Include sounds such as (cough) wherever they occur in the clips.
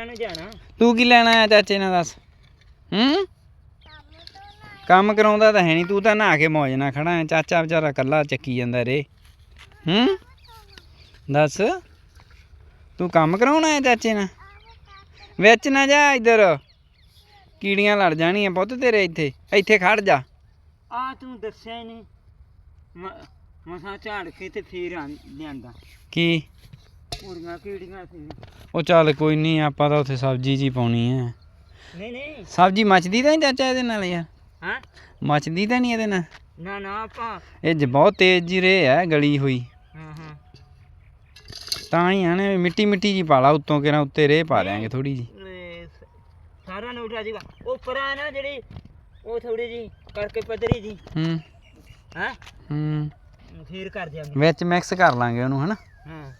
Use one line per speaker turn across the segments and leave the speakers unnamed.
ਨੂੰ ਜਾਣਾ।
ਤੂੰ ਕੀ ਲੈਣਾ ਆ ਚਾਚੇ ਨਾਲ ਦੱਸ? ਹੂੰ? ਕੰਮ ਕਰਾਉਂਦਾ ਤਾਂ ਹੈ ਨਹੀਂ ਤੂੰ ਤਾਂ ਨਹਾ ਕੇ ਮੌਜ ਨਾਲ ਖੜਾ ਹੈ ਚਾਚਾ ਵਿਚਾਰਾ ਕੱਲਾ ਚੱਕੀ ਜਾਂਦਾ ਰੇ। ਹੂੰ? ਦੱਸ? ਤੂੰ ਕੰਮ ਕਰਾਉਣਾ ਹੈ ਚਾਚੇ ਨਾਲ? ਵਿੱਚ ਨਾ ਜਾ ਇੱਧਰ। ਕੀੜੀਆਂ ਲੜ ਜਾਣੀਆਂ ਪੁੱਤ ਤੇਰੇ ਇੱਥੇ। ਇੱਥੇ ਖੜ ਜਾ।
ਆ ਤੂੰ ਦੱਸਿਆ ਹੀ ਨਹੀਂ। ਮਸਾ ਝਾੜ ਕੇ ਤੇ ਫੇਰ ਲਿਆਂਦਾ।
ਕੀ?
ਕੁੜੀਆਂ ਕੀੜੀਆਂ ਸੀ।
ਉਹ ਚੱਲ ਕੋਈ ਨਹੀਂ ਆਪਾਂ ਤਾਂ ਉੱਥੇ ਸਬਜ਼ੀ ਜੀ ਪਾਉਣੀ ਹੈ।
ਨਹੀਂ ਨਹੀਂ।
ਸਬਜ਼ੀ ਮੱਚਦੀ ਤਾਂ ਨਹੀਂ ਚਾਚਾ ਇਹਦੇ ਨਾਲ ਯਾਰ?
ਹਾਂ?
ਮੱਚਦੀ ਤਾਂ ਨਹੀਂ ਇਹਦੇ ਨਾਲ?
ਨਾ ਨਾ ਆਪਾਂ
ਇਹ ਜ ਬਹੁਤ ਤੇਜ਼ ਜੀ ਰੇ ਹੈ ਗਲੀ ਹੋਈ।
ਹਾਂ ਹਾਂ।
ਤਾਂ ਹੀ ਆ ਨਾ ਮਿੱਟੀ ਮਿੱਟੀ ਜੀ ਪਾਲਾ ਉੱਤੋਂ ਕਿਰਾਂ ਉੱਤੇ ਰੇ ਪਾ ਦਿਆਂਗੇ ਥੋੜੀ ਜੀ
ਸਾਰਾ ਨੂੰ ਉਠਾ ਜੀਗਾ। ਉਹ ਪਰਾਂ ਨਾ ਜਿਹੜੀ ਉਹ ਥੋੜੀ ਜੀ ਕਰਕੇ ਪੱਧਰੀ ਜੀ
ਹੂੰ।
ਹਾਂ?
ਹੂੰ।
ਫੇਰ ਕਰ ਦਿਆਂਗੇ।
ਵਿੱਚ ਮਿਕਸ ਕਰ ਲਾਂਗੇ ਉਹਨੂੰ ਹਨਾ?
ਹਾਂ।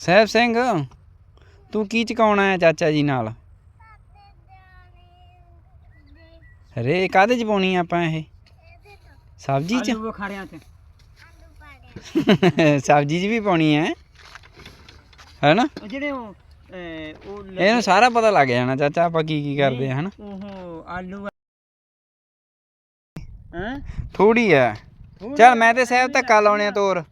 ਸਹਿਬ ਸਿੰਘ ਤੂੰ ਕੀ ਚਕਾਉਣਾ ਹੈ ਚਾਚਾ ਜੀ ਨਾਲ? ਰੇ ਕਾਦੇ ਚ ਪਾਉਣੀ ਆਪਾਂ ਇਹ? ਸਬਜ਼ੀ ਚ?
ਆਲੂ ਬੁਖਾਰਿਆਂ ਤੇ (laughs)
ਸਬਜ਼ੀ ਚ ਵੀ ਪਾਉਣੀ ਹੈ ਹੈਨਾ?
ਉਹ ਜਿਹੜੇ ਉਹ ਉਹ
ਇਹਨੂੰ ਸਾਰਾ ਪਤਾ ਲੱਗ ਜਾਣਾ ਚਾਚਾ ਆਪਾਂ ਕੀ ਕੀ ਕਰਦੇ ਆ ਹਨਾ?
ਉਹ ਆਲੂ ਹਾਂ?
ਥੋੜੀ ਹੈ ਚੱਲ ਮੈਂ ਤੇ ਸਹਿਬ ਧੱਕਾ ਲਾਉਣੇ ਆ ਤੋਰ।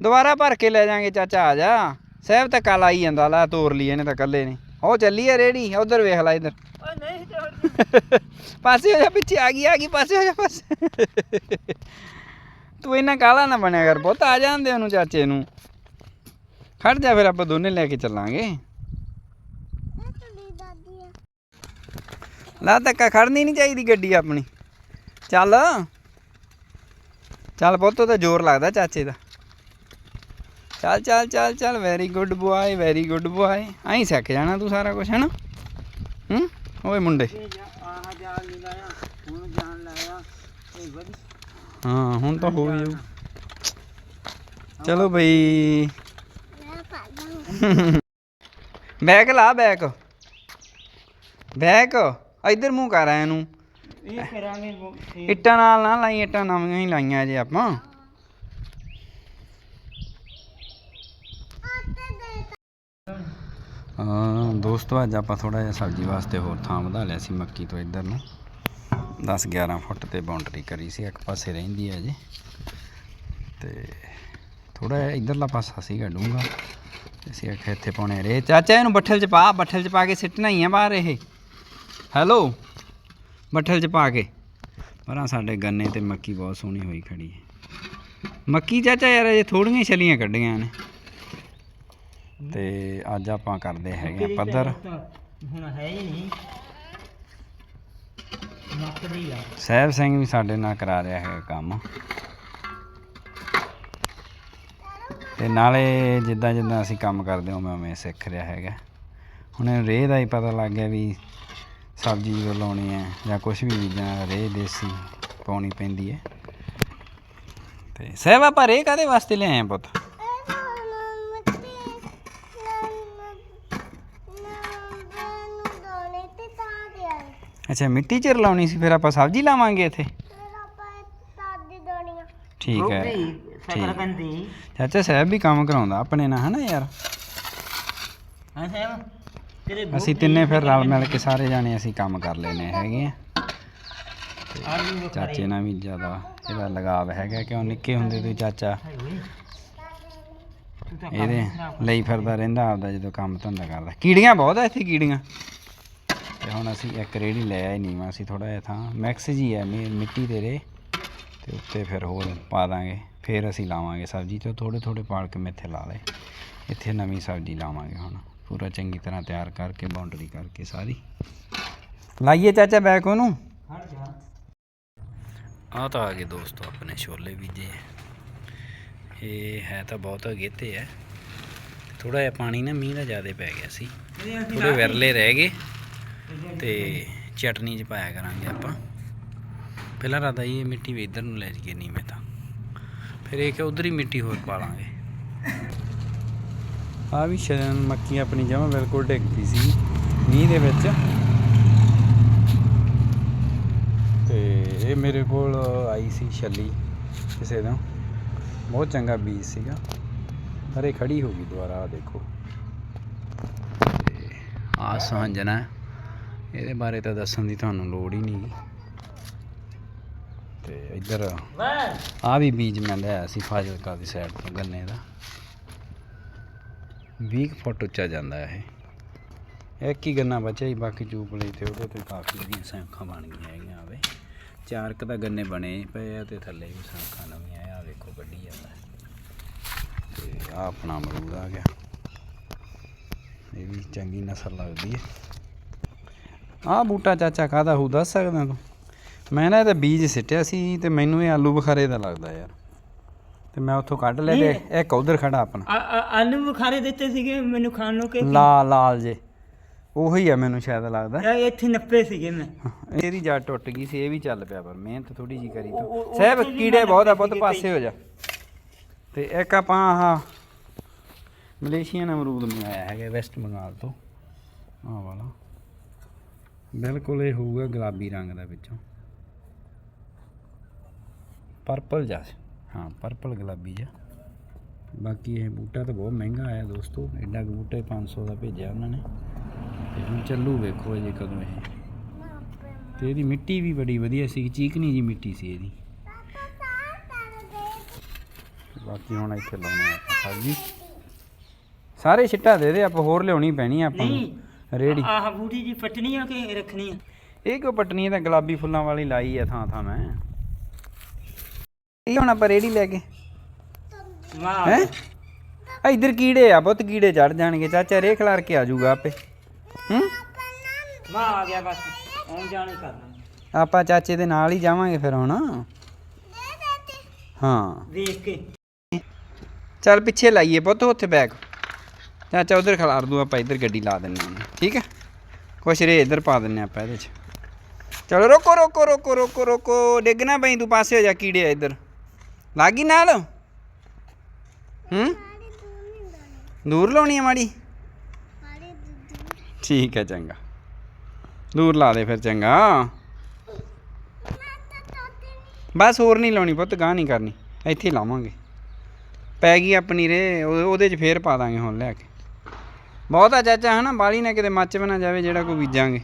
ਦੁਬਾਰਾ ਭਰ ਕੇ ਲੈ ਜਾਾਂਗੇ ਚਾਚਾ ਆ ਜਾ। ਸਹਿਬ ਧੱਕਾ ਲਾਈ ਜਾਂਦਾ ਲਾ ਤੋਰ ਲਈ ਇਹਨੇ ਤਾਂ ਕੱਲੇ ਨੇ। ਉਹ ਚੱਲੀ ਆ ਰੇੜੀ ਉਧਰ ਵੇਖ ਲੈ ਇਧਰ।
ਓ ਨਹੀਂ ਤੋੜਦੀ (laughs)
ਪਾਸੇ ਹੋ ਜਾ ਪਿੱਛੇ ਆ ਗਈ ਆ ਗਈ ਪਾਸੇ ਹੋ ਜਾ ਪਾਸੇ। ਤੂੰ ਇੰਨਾ ਕਾਲਾ ਨਾ ਬਣਿਆ ਕਰ ਪੁੱਤ ਆ ਜਾਂਦੇ ਉਹਨੂੰ ਚਾਚੇ ਨੂੰ। ਖੜ ਜਾ ਫਿਰ ਆਪਾਂ ਦੋਨੇ ਲੈ ਕੇ ਚੱਲਾਂਗੇ। ਲਾ ਧੱਕਾ ਖੜਨੀ ਨਹੀਂ ਚਾਹੀਦੀ ਗੱਡੀ ਆਪਣੀ। ਚੱਲ। ਚੱਲ ਪੁੱਤ ਉਹ ਤਾਂ ਜ਼ੋਰ ਲੱਗਦਾ ਚਾਚੇ ਦਾ। ਚੱਲ ਚੱਲ ਚੱਲ ਚੱਲ very good boy very good boy ਆਈ ਸਿੱਖ ਜਾਣਾ ਤੂੰ ਸਾਰਾ ਕੁਝ ਹੈਨਾ? ਹੂੰ? ਓਏ ਮੁੰਡੇ।
ਇਹ ਜਾ ਆਹ ਜਾਲ ਨਹੀਂ ਲਾਇਆ ਹੁਣ ਜਾਣ ਲਾਇਆ ਇਹ ਵਧੀ
ਹਾਂ ਹੁਣ ਤਾਂ ਹੋ ਜਾਊ ਚਲੋ ਬਈ। ਬੈਕ ਲਾ ਬੈਕ ਬੈਕ ਇੱਧਰ ਮੂੰਹ ਕਰ ਆਇਆ ਨੂੰ।
ਇਹ ਕਰਾਂਗੇ ਉਹ
ਇੱਟਾਂ ਨਾਲ ਨਾ ਲਾਈ ਇੱਟਾਂ ਨਵੀਆਂ ਹੀ ਲਾਈਆਂ ਜੇ ਆਪਾਂ। ਹਾਂ, ਦੋਸਤੋ, ਅੱਜ ਆਪਾਂ ਥੋੜਾ ਜਿਹਾ ਸਬਜ਼ੀ ਵਾਸਤੇ ਹੋਰ ਥਾਂ ਵਧਾ ਲਿਆ ਸੀ, ਮੱਕੀ ਤੋਂ ਇੱਧਰ ਨੂੰ। 10 11 ਫੁੱਟ ਤੇ ਬਾਉਂਡਰੀ ਕਰੀ ਸੀ, ਇੱਕ ਪਾਸੇ ਰਹਿੰਦੀ ਹੈ ਜੀ। ਤੇ ਥੋੜਾ ਜਿਹਾ ਇੱਧਰਲਾ ਪਾਸਾ ਸੀਗਾ ਡੂੰਗਾ ਅਸੀਂ ਆਖਿਆ ਇੱਥੇ ਪਾਉਣੇ ਰੇ ਚਾਚਾ, ਇਹਨੂੰ ਬੱਠਲ 'ਚ ਪਾ, ਬੱਠਲ 'ਚ ਪਾ ਕੇ ਸਿੱਟਣਾ ਹੀ ਆ ਬਾਹਰ ਇਹ। ਹੈਲੋ ਬੱਠਲ 'ਚ ਪਾ ਕੇ। ਪਰਾਂ ਸਾਡੇ ਗੰਨੇ ਤੇ ਮੱਕੀ ਬਹੁਤ ਸੋਹਣੀ ਹੋਈ ਖੜੀ ਹੈ। ਮੱਕੀ ਚਾਚਾ ਯਾਰ ਅਜੇ ਥੋੜੀਆਂ ਛਲੀਆਂ ਕੱਢੀਆਂ ਨੇ। ਤੇ ਅੱਜ ਆਪਾਂ ਕਰਦੇ ਹੈਗੇ ਆ ਪੱਧਰ।
ਹੁਣ ਹੈ ਹੀ ਨਹੀਂ। ਮੱਕਦੀ ਆ।
ਸਹਿਬ ਸਿੰਘ ਵੀ ਸਾਡੇ ਨਾਲ ਕਰਾ ਰਿਹਾ ਹੈ ਕੰਮ। ਤੇ ਨਾਲੇ ਜਿੱਦਾਂ ਜਿੱਦਾਂ ਅਸੀਂ ਕੰਮ ਕਰਦੇ ਹਾਂ ਉਵੇਂ ਉਵੇਂ ਸਿੱਖ ਰਿਹਾ ਹੈਗਾ। ਹੁਣ ਰੇਹ ਦਾ ਹੀ ਪਤਾ ਲੱਗ ਗਿਆ ਵੀ ਸਬਜ਼ੀ ਜਦੋਂ ਲਾਉਣੀ ਹੈ ਜਾਂ ਕੁਝ ਵੀ ਬੀਜਣਾ ਰੇਹ ਦੇਸੀ ਪਾਉਣੀ ਪੈਂਦੀ ਹੈ। ਤੇ ਸਹਿਬ ਆਪਾਂ ਰੇਹ ਕਾਦੇ ਵਾਸਤੇ ਲਿਆਏ ਆ ਪੁੱਤ? ਅੱਛਾ ਮਿੱਟੀ ਚ ਲਾਉਣੀ ਸੀ ਫਿਰ ਆਪਾਂ ਸਬਜ਼ੀ ਲਾਵਾਂਗੇ ਇੱਥੇ? ਠੀਕ ਹੈ।
ਸਕਰਕੰਦੀ
ਚਾਚਾ ਸਾਹਿਬ ਵੀ ਕੰਮ ਕਰਾਉਂਦਾ ਆਪਣੇ ਨਾਲ ਹਨਾ ਯਾਰ?
ਹਾਂ ਸਾਹਿਬ।
ਅਸੀਂ ਤਿੰਨੇ ਫਿਰ ਰਲ ਮਿਲ ਕੇ ਸਾਰੇ ਜਾਣੇ ਅਸੀਂ ਕੰਮ ਕਰ ਲੈਨੇ ਹੈਗੇ ਆ। ਚਾਚੇ ਨਾਲ ਵੀ ਜ਼ਿਆਦਾ ਇਹਦਾ ਲਗਾਵ ਹੈਗਾ ਕਿਉਂ ਨਿੱਕੇ ਹੁੰਦੇ ਤੋਂ ਚਾਚਾ। ਇਹਦੇ ਲਈ ਫਿਰਦਾ ਰਹਿੰਦਾ ਆਪਦਾ ਜਦੋਂ ਕੰਮ ਧੰਦਾ ਕਰਦਾ। ਕੀੜੀਆਂ ਬਹੁਤ ਆ ਇੱਥੇ ਕੀੜੀਆਂ। ਤੇ ਹੁਣ ਅਸੀਂ ਇੱਕ ਰੇੜੀ ਲੈ ਆਏ ਨੀਵਾਂ, ਅਸੀਂ ਥੋੜਾ ਜਿਹਾ ਥਾਂ ਮਿਕਸ ਜੀ ਹੈ ਮਿੱਟੀ ਦੇ ਰੇ। ਤੇ ਉੱਤੇ ਫਿਰ ਹੋਰ ਪਾ ਦਾਂਗੇ। ਫਿਰ ਅਸੀਂ ਲਾਵਾਂਗੇ ਸਬਜ਼ੀ, ਤੇ ਥੋੜੇ ਥੋੜੇ ਪਾਲ ਕੇ ਮੇਥੇ ਲਾ ਲਏ। ਇੱਥੇ ਨਵੀਂ ਸਬਜ਼ੀ ਲਾਵਾਂਗੇ ਹੁਣ। ਪੂਰਾ ਚੰਗੀ ਤਰ੍ਹਾਂ ਤਿਆਰ ਕਰਕੇ ਬਾਉਂਡਰੀ ਕਰਕੇ ਸਾਰੀ। ਲਾਈਏ ਚਾਚਾ ਬੈਕ ਉਹਨੂੰ। ਆ ਤਾਂ ਆ ਗਏ ਦੋਸਤੋ ਆਪਣੇ ਛੋਲੇ ਬੀਜੇ ਇਹ ਹੈ ਤਾਂ ਬਹੁਤ ਅਗੇਤੇ ਹੈ। ਥੋੜਾ ਜਿਹਾ ਪਾਣੀ ਨਾ ਮੀਂਹ ਦਾ ਜ਼ਿਆਦਾ ਪੈ ਗਿਆ ਸੀ। ਥੋੜੇ ਵਿਰਲੇ ਰਹਿ ਗਏ। ਤੇ ਚਟਨੀ 'ਚ ਪਾਇਆ ਕਰਾਂਗੇ ਆਪਾਂ। ਪਹਿਲਾਂ ਰਾਦਾ ਇਹ ਮਿੱਟੀ ਵੀ ਇੱਧਰ ਨੂੰ ਲੈ ਜਾਈਏ ਨੀਵੇਂ ਤਾਂ। ਫਿਰ ਇਹ ਕਿ ਉਧਰ ਹੀ ਮਿੱਟੀ ਹੋਰ ਪਾ ਲਾਂਗੇ। ਆ ਵੀ ਸ਼ਰਨ ਮੱਕੀ ਆਪਣੀ ਜਮਾ ਬਿਲਕੁਲ ਡਿੱਗ ਪਈ ਸੀ। ਮੀਂਹ ਦੇ ਵਿੱਚ। ਤੇ ਇਹ ਮੇਰੇ ਕੋਲ ਆਈ ਸੀ ਛੱਲੀ ਕਿਸੇ ਦਾ ਬਹੁਤ ਚੰਗਾ ਬੀਜ ਸੀਗਾ। ਹਰੇ ਖੜੀ ਹੋ ਗਈ ਦੁਬਾਰਾ ਆ ਦੇਖੋ। ਆ ਸਾਂਝਣਾ। ਇਹਦੇ ਬਾਰੇ ਤਾਂ ਦੱਸਣ ਦੀ ਤੁਹਾਨੂੰ ਲੋੜ ਹੀ ਨਹੀਂ। ਤੇ ਇੱਧਰ ਆ ਵੀ ਬੀਜ ਮੈਂ ਲਿਆ ਸੀ ਫਾਜ਼ਿਲਕਾ ਦੀ ਸਾਈਡ ਤੋਂ ਗੰਨੇ ਦਾ। 20 ਕੁ ਫੁੱਟ ਉੱਚਾ ਜਾਂਦਾ ਇਹ। ਇੱਕ ਹੀ ਗੰਨਾ ਬਚਿਆ ਹੀ ਬਾਕੀ ਚੂਪਲੀ ਤੇ ਉਹਦੇ ਤੇ ਕਾਫੀ ਜਿਹੜੀਆਂ ਸੈਂਖਾਂ ਬਣ ਗਈਆਂ ਹੈਗੀਆਂ ਆਵੇ ਚਾਰ ਕੁ ਤਾਂ ਗੰਨੇ ਬਣੇ ਪਏ ਆ ਤੇ ਥੱਲੇ ਵੀ ਸੈਂਖਾਂ ਨਵੀਆਂ ਆ ਵੇਖੋ ਕੱਢੀ ਜਾਂਦਾ ਤੇ ਆ ਆਪਣਾ ਅਮਰੂਦ ਆ ਗਿਆ। ਇਹ ਵੀ ਚੰਗੀ ਨਸਲ ਲੱਗਦੀ ਹੈ ਆ ਬੂਟਾ ਚਾਚਾ ਕਾਹਦਾ ਹੋਊ ਦੱਸ ਸਕਦਾ ਤੂੰ? ਮੈਂ ਨਾ ਇਹਦਾ ਬੀਜ ਸਿੱਟਿਆ ਸੀ ਤੇ ਮੈਨੂੰ ਇਹ ਆਲੂ ਬੁਖਾਰੇ ਦਾ ਲੱਗਦਾ ਯਾਰ। ਤੇ ਮੈਂ ਉੱਥੋਂ ਕੱਢ ਲਿਆ ਤੇ ਇੱਕ ਉਧਰ ਖੜਾ ਆਪਣਾ।
ਆ- ਆ- ਆਲੂ ਬੁਖਾਰੇ ਦਿੱਤੇ ਸੀਗੇ ਮੈਨੂੰ ਖਾਣ ਨੂੰ ਕਿ
ਲਾਲ ਲਾਲ ਜੇ। ਉਹੀ ਆ ਮੈਨੂੰ ਸ਼ਾਇਦ ਲੱਗਦਾ।
ਇਹ ਇੱਥੇ ਨੱਪੇ ਸੀਗੇ ਮੈਂ।
ਇਹਦੀ ਜੜ ਟੁੱਟ ਗਈ ਸੀ ਇਹ ਵੀ ਚੱਲ ਪਿਆ ਪਰ ਮਿਹਨਤ ਥੋੜੀ ਜੀ ਕਰੀ
ਉਹ-
ਤੂੰ।
ਉਹ-
ਸਹਿਬ
ਉੱਥੇ ਵੀ
ਕੀੜੇ
ਮੈਂ
ਬਹੁਤ ਆ ਪੁੱਤ ਪਾਸੇ ਹੋ ਜਾ। ਤੇ ਇੱਕ ਆਪਾਂ ਆਹ ਮਲੇਸ਼ੀਅਨ ਅਮਰੂਦ ਮੰਗਾਇਆ ਹੈਗਾ ਵੈਸਟ ਬੰਗਾਲ ਤੋਂ। ਆਹ ਵਾਲਾ। ਬਿਲਕੁਲ ਇਹ ਹੋਊਗਾ ਗੁਲਾਬੀ ਰੰਗ ਦਾ ਵਿੱਚੋਂ। ਪਰਪਲ ਜਾ। ਹਾਂ ਪਰਪਲ ਗੁਲਾਬੀ ਜਾ ਬਾਕੀ ਇਹ ਬੂਟਾ ਤਾਂ ਬਹੁਤ ਮਹਿੰਗਾ ਆਇਆ ਦੋਸਤੋ। ਐਡਾ ਕੁ ਬੂਟਾ ਹੀ 500 ਦਾ ਭੇਜਿਆ ਉਹਨਾਂ ਨੇ। ਤੇ ਹੁਣ ਚੱਲੂ ਵੇਖੋ ਅਜੇ ਕਦੋਂ ਇਹ। ਤੇ ਇਹਦੀ ਮਿੱਟੀ ਵੀ ਬੜੀ ਵਧੀਆ ਸੀ ਚੀਕਣੀ ਜੀ ਮਿੱਟੀ ਸੀ ਇਹਦੀ। ਬਾਕੀ ਹੁਣ ਇੱਥੇ ਲਾਉਣੇ ਆ ਸਬਜ਼ੀ। ਸਾਰੇ ਛਿੱਟਾ ਦੇ ਦੇ ਆਪਾਂ ਹੋਰ ਲਿਆਉਣੀ ਪੈਣੀ ਆ ਆਪਾਂ ਨੂੰ। ਰੇੜੀ
ਆਹ ਬੂਟੀ ਜੀ ਪਟਣੀ ਆ ਕਿ ਰੱਖਣੀ ਆ?
ਇਹ ਕਿਉਂ ਪਟਣੀ ਤਾਂ ਗੁਲਾਬੀ ਫੁੱਲਾਂ ਵਾਲੀ ਲਾਈ ਆ ਥਾਂ ਥਾਂ ਮੈਂ। ਇਹ ਹੁਣ ਆਪਾਂ ਰੇੜੀ ਲੈ ਕੇ। ਹੈ? ਇੱਧਰ ਕੀੜੇ ਆ ਬਹੁਤ ਕੀੜੇ ਚੜ ਜਾਣਗੇ। ਚਾਚਾ ਰੇ ਖਲਾਰ ਕੇ ਆ ਜਾਊਗਾ ਆਪੇ। ਹੂੰ?
ਵਾਹ ਆ ਗਿਆ ਬਸ। ਆਉਣ ਜਾਣ ਕਰਨਾ।
ਆਪਾਂ ਚਾਚੇ ਦੇ ਨਾਲ ਹੀ ਜਾਵਾਂਗੇ ਫਿਰ ਹੁਣ। ਹਾਂ।
ਵੇਖ ਕੇ।
ਚੱਲ ਪਿੱਛੇ ਲਾਈਏ ਪੁੱਤ ਉੱਥੇ ਬੈਗ। ਚਾਚਾ ਉਧਰ ਖਲਾਰ ਦੂ ਆਪਾਂ ਇੱਧਰ ਗੱਡੀ ਲਾ ਦਿੰਨੇ ਹਾਂ। ਠੀਕ ਹੈ? ਕੁਛ ਰੇ ਇੱਧਰ ਪਾ ਦਿੰਨੇ ਆਪਾਂ ਇਹਦੇ 'ਚ। ਚਲੋ ਰੋਕੋ ਰੋਕੋ ਰੋਕੋ ਰੋਕੋ ਰੋਕੋ। ਡਿੱਗ ਨਾ ਪਈ ਤੂੰ ਪਾਸੇ ਹੋ ਜਾ ਕੀੜੇ ਆ ਇੱਧਰ। ਲਾਗੀ ਨਾਲ? ਹੂੰ? ਦੂਰ ਲਾਉਣੀ ਆ ਮਾੜੀ? ਠੀਕ ਹੈ ਚੰਗਾ। ਦੂਰ ਲਾ ਦੇ ਫਿਰ, ਚੰਗਾ। ਬਸ ਹੋਰ ਨਹੀਂ ਲਾਉਣੀ ਪੁੱਤ ਗਾਂ ਨਹੀਂ ਕਰਨੀ। ਇੱਥੇ ਲਾਵਾਂਗੇ। ਪੈ ਗਈ ਆਪਣੀ ਰੇ ਉਹਦੇ 'ਚ ਫੇਰ ਪਾ ਦਾਂਗੇ ਹੁਣ ਲੈ ਕੇ। ਬਹੁਤ ਆ ਚਾਚਾ, ਹਨਾ? ਬਾਲੀ ਨਾ ਕਿਤੇ ਮੱਚ ਬਣਾ ਜਾਵੇ, ਜਿਹੜਾ ਕੋਈ ਬੀਜਾਂਗੇ।